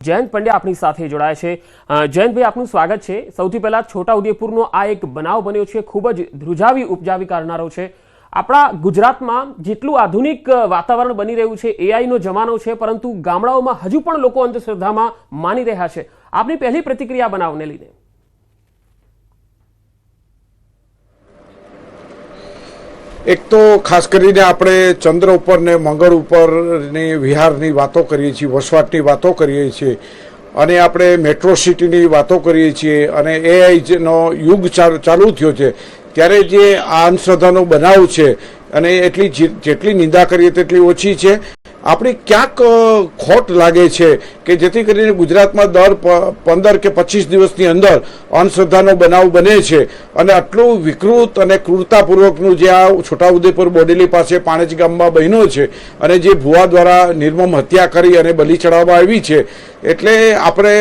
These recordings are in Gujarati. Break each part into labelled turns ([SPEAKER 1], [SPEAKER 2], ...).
[SPEAKER 1] જયંત પંડ્યા આપણી સાથે જોડાય છે. જયંતભાઈ આપનું સ્વાગત છે. સૌથી પહેલા છોટાઉદેપુરનો આ એક બનાવ બન્યો છે. ખૂબ જ ધ્રુજાવી ઉપજાવી કાઢનારો છે. આપણા ગુજરાતમાં જેટલું આધુનિક વાતાવરણ બની રહ્યું છે એઆઈનો જમાનો છે, પરંતુ ગામડાઓમાં હજુ પણ લોકો અંધશ્રદ્ધામાં માની રહ્યા છે. આપની પહેલી પ્રતિક્રિયા બનાવને લઈને
[SPEAKER 2] એક તો ખાસ કરીને આપણે ચંદ્ર ઉપર ને મંગળ ઉપરની વિહારની વાતો કરીએ છીએ, વસવાટની વાતો કરીએ છીએ, અને આપણે મેટ્રો સિટીની વાતો કરીએ છીએ, અને એઆઈનો યુગ ચાલ- થયો છે, ત્યારે જે આ અંધશ્રદ્ધાનો બનાવ છે, અને એટલી જેટલી નિંદા કરીએ, તેટલી ઓછી છે. આપણી ક્યાંક ખોટ લાગે છે કે જેથી કરીને ગુજરાતમાં દર પંદર કે પચીસ દિવસની અંદર અંધશ્રદ્ધાનો બનાવ બને છે. અને આટલું વિકૃત અને ક્રૂરતાપૂર્વકનું જે આ છોટાઉદેપુર બોડેલી પાસે પાણેજ ગામમાં બહેનો છે અને જે ભુવા દ્વારા નિર્મમ હત્યા કરી અને બલી ચડાવવામાં આવી છે, એટલે આપણે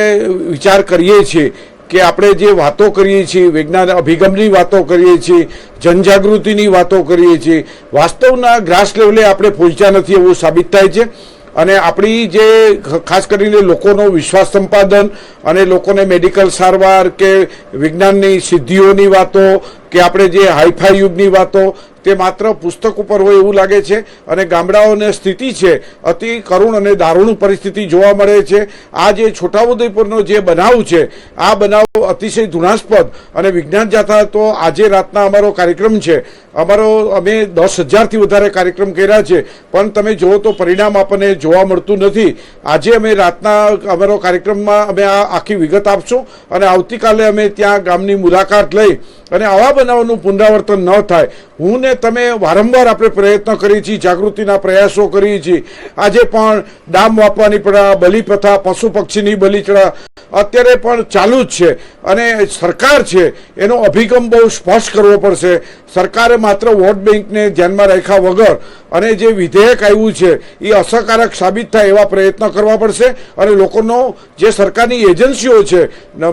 [SPEAKER 2] વિચાર કરીએ છીએ કે આપણે જે વાતો કરીએ છીએ, વિજ્ઞાન અભિગમની વાતો કરીએ છીએ, જનજાગૃતિની વાતો કરીએ છીએ, વાસ્તવના ગ્રાસ લેવલે આપણે પહોંચ્યા નથી એવું સાબિત થાય છે. અને આપણી જે ખાસ કરીને લોકોનો વિશ્વાસ સંપાદન અને લોકોને મેડિકલ સારવાર કે વિજ્ઞાનની સિદ્ધિઓની વાતો કે આપણે જે હાઈફાઈ યુગની વાતો તે માત્ર પુસ્તક ઉપર હોય એવું લાગે છે અને ગામડાઓની સ્થિતિ છે, અતિ કરુણ અને દારૂણ પરિસ્થિતિ જોવા મળે છે. આ જે છોટાઉદેપુરનો જે બનાવ છે, આ બનાવ અતિશય ધૃણાસ્પદ અને વિજ્ઞાન જાથા તો આજે રાતના અમારો કાર્યક્રમ છે. અમારો અમે દસ હજારથી વધારે કાર્યક્રમ કર્યા છે, પણ તમે જુઓ તો પરિણામ આપણને જોવા મળતું નથી. આજે અમે રાતના અમારો કાર્યક્રમમાં અમે આ આખી વિગત આપશું અને આવતીકાલે અમે ત્યાં ગામની મુલાકાત લઈ અને આવા બનાવનું પુનરાવર્તન ન થાય. હું ને તમે વારંવાર આપણે પ્રયત્ન કરીએ છીએ, જાગૃતિના પ્રયાસો કરીએ છીએ. આજે પણ ડામ વાપવાની પડા, બલિ પ્રથા, પશુ પક્ષીની બલિચડા અત્યારે પણ ચાલુ જ છે. અને સરકાર છે, એનો અભિગમ બહુ સ્પષ્ટ કરવો પડશે. સરકારે માત્ર વોટ બેંકને ધ્યાનમાં રાખ્યા વગર અને જે વિધેયક આવ્યું છે, એ અસરકારક સાબિત થાય એવા પ્રયત્ન કરવા પડશે. અને લોકોનો, જે સરકારની એજન્સીઓ છે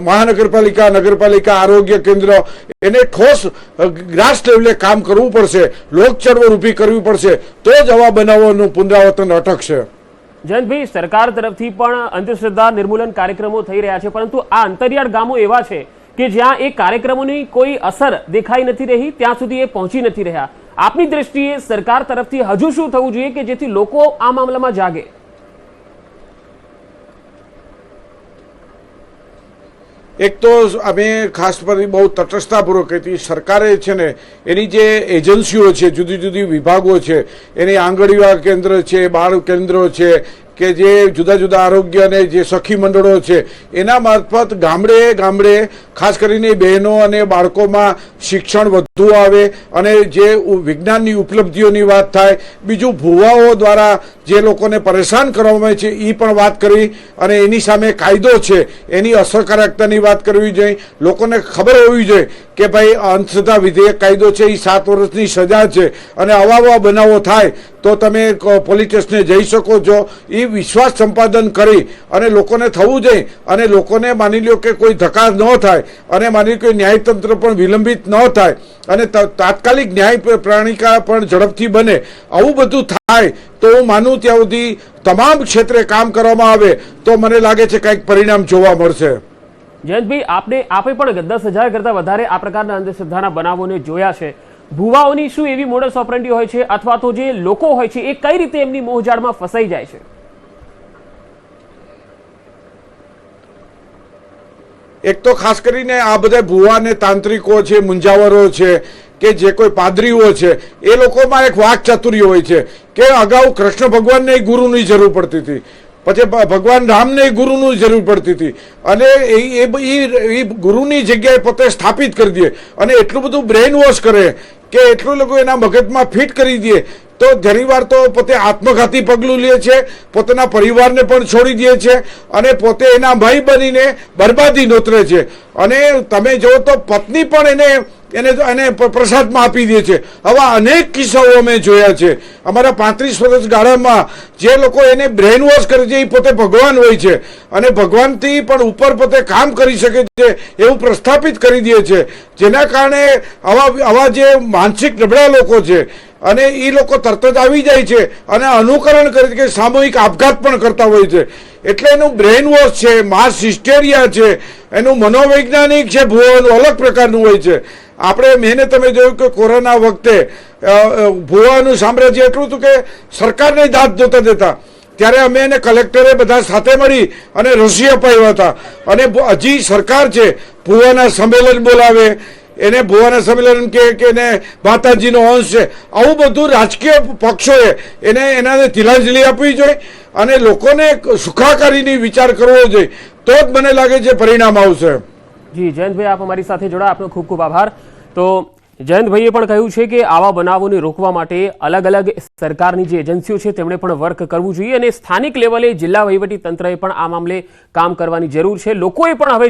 [SPEAKER 2] મહાનગરપાલિકા, નગરપાલિકા, આરોગ્ય કેન્દ્ર, એને ઠોસ ગ્રાસ લેવલે કામ કરવું પડશે. લોક ચળવળ કરવી પડશે. તો જ આવા બનાવોનું પુનરાવર્તન અટકશે.
[SPEAKER 1] જયંતભાઈ, સરકાર તરફથી પણ અંધશ્રદ્ધા નિર્મૂલન કાર્યક્રમો થઈ રહ્યા છે, પરંતુ આ અંતરિયાળ ગામો એવા છે કે જ્યાં એ કાર્યક્રમોની કોઈ અસર દેખાઈ નથી રહી, ત્યાં સુધી એ પહોંચી નથી રહ્યા. આપની દ્રષ્ટિએ સરકાર તરફથી હજુ શું થવું જોઈએ કે જેથી લોકો આ મામલામાં જાગે?
[SPEAKER 2] એક તો અમે ખાસ કરી બહુ તટસ્થતાપૂર્વક હતી. સરકારે છે ને, એની જે એજન્સીઓ છે જુદી જુદી વિભાગો છે, એની આંગણવાડી કેન્દ્ર છે, બાળ કેન્દ્રો છે કે જે જુદા જુદા આરોગ્ય અને જે સખી મંડળો છે, એના મારફત ગામડે ગામડે, ખાસ કરીને બહેનો અને બાળકોમાં શિક્ષણ વધુ આવે અને જે વિજ્ઞાનની ઉપલબ્ધિઓની વાત થાય, બીજું ભુવાઓ દ્વારા જે લોકોને પરેશાન કરવામાં આવે છે એ પણ વાત કરી અને એની સામે કાયદો છે, એની અસરકારકતાની વાત કરવી જોઈએ. લોકોને ખબર હોવી જોઈએ કે ભાઈ અંધશ્રદ્ધા વિધેયક કાયદો છે એ સાત વર્ષની સજા છે અને આવા આવા બનાવો થાય તો તમે પોલીસ સ્ટેશને જઈ શકો છો. એ વિશ્વાસ સંપાદન કરી અને લોકોને થવું જોઈએ. અને લોકોને માની લો કે કોઈ ધક્કા ન થાય અને માની લ્યો કે ન્યાયતંત્ર પણ વિલંબિત ન થાય અને તાત્કાલિક ન્યાય પ્ર- પ્રણાલિકા પણ ઝડપથી બને. આવું બધું થાય તો હું માનું ત્યાં સુધી તમામ ક્ષેત્રે કામ કરવામાં આવે તો મને લાગે છે કંઈક પરિણામ જોવા મળશે.
[SPEAKER 1] જયંતભાઈ, આપને આપે પણ દસ હજાર કરતા વધારે આ પ્રકારના અંધશ્રદ્ધાના બનાવોને જોયા છે. ભુવાઓની શું એવી મોડસ ઓપરેન્ડી હોય છે અથવા તો જે લોકો હોય છે એ કઈ રીતે એમની મોહજાળમાં ફસાઈ જાય છે?
[SPEAKER 2] એક તો ખાસ કરીને આ બધા ભુવા ને તાંત્રિકો છે, મુંજાવરો છે, કે જે કોઈ પાદરીઓ છે, એ લોકોમાં એક વાક ચાતુર્ય હોય છે, કે અગાઉ કૃષ્ણ ભગવાનને ગુરુની જરૂર પડતી હતી. પછી ભગવાન રામને ગુરુની જરૂર પડતી હતી. અને એ, એ- ગુરુની જગ્યાએ પોતે સ્થાપિત કરી દે. અને એટલું બધું બ્રેઇન વોશ કરે કે એટલું લોકો એના મગજમાં ફિટ કરી દે, તો ઘણીવાર તો પોતે આત્મઘાતી પગલું લે છે, પોતાના પરિવારને પણ છોડી દે છે, અને પોતે એના ભાઈ બનીને બરબાદી નોતરે છે. અને તમે જો તો પત્ની પણ એને એને એને પ્રસાદમાં આપી દે છે. આવા અનેક કિસ્સાઓ અમે જોયા છે. અમારા પાંત્રીસ વર્ષ ગાળામાં જે લોકો એને બ્રેન વોશ કરે છે, એ પોતે ભગવાન હોય છે. અને ભગવાનથી પણ ઉપર પોતે કામ કરી શકે છે, એવું પ્રસ્થાપિત કરી દે છે. જેના કારણે આવા આવા જે માનસિક નબળા લોકો છે અને એ લોકો તરત જ આવી જાય છે અને અનુકરણ કરે કે સામૂહિક આપઘાત પણ કરતા હોય છે. એટલે એનું બ્રેઇન વોશ છે, માસ હિસ્ટેરિયા છે, એનું મનોવૈજ્ઞાનિક છે, ભુવાનું અલગ પ્રકારનું હોય છે. આપણે મેને તમે જોયું કે કોરોના વખતે ભુવાનું સામ્રાજ્ય એટલું હતું કે સરકારને દાંત જોતા દેતા. ત્યારે અમે એને કલેક્ટરે બધા સાથે મળી અને રસી અપાવ્યા હતા. અને હજી સરકાર છે, ભુવાના સંમેલન બોલાવે એને ભુવાના સંમેલન કે એને માતાજીનો અંશ છે. આવું બધું રાજકીય પક્ષોએ એને એનાને તિલાંજલિ આપવી જોઈએ અને લોકોને સુખાકારીની વિચાર કરવો જોઈએ. તો જ મને લાગે છે પરિણામ આવશે.
[SPEAKER 1] જી, જયંતભાઈ, આપ અમારી સાથે જોડા આપનો ખૂબ ખૂબ આભાર. તો જયંતભાઈએ પણ કહ્યું છે કે આવા બનાવોને રોકવા માટે અલગ અલગ સરકારની જે એજન્સીઓ છે તેમણે પણ વર્ક કરવું જોઈએ અને સ્થાનિક લેવલે જિલ્લા વહીવટી તંત્રએ પણ આ મામલે કામ કરવાની જરૂર છે. લોકોએ પણ હવે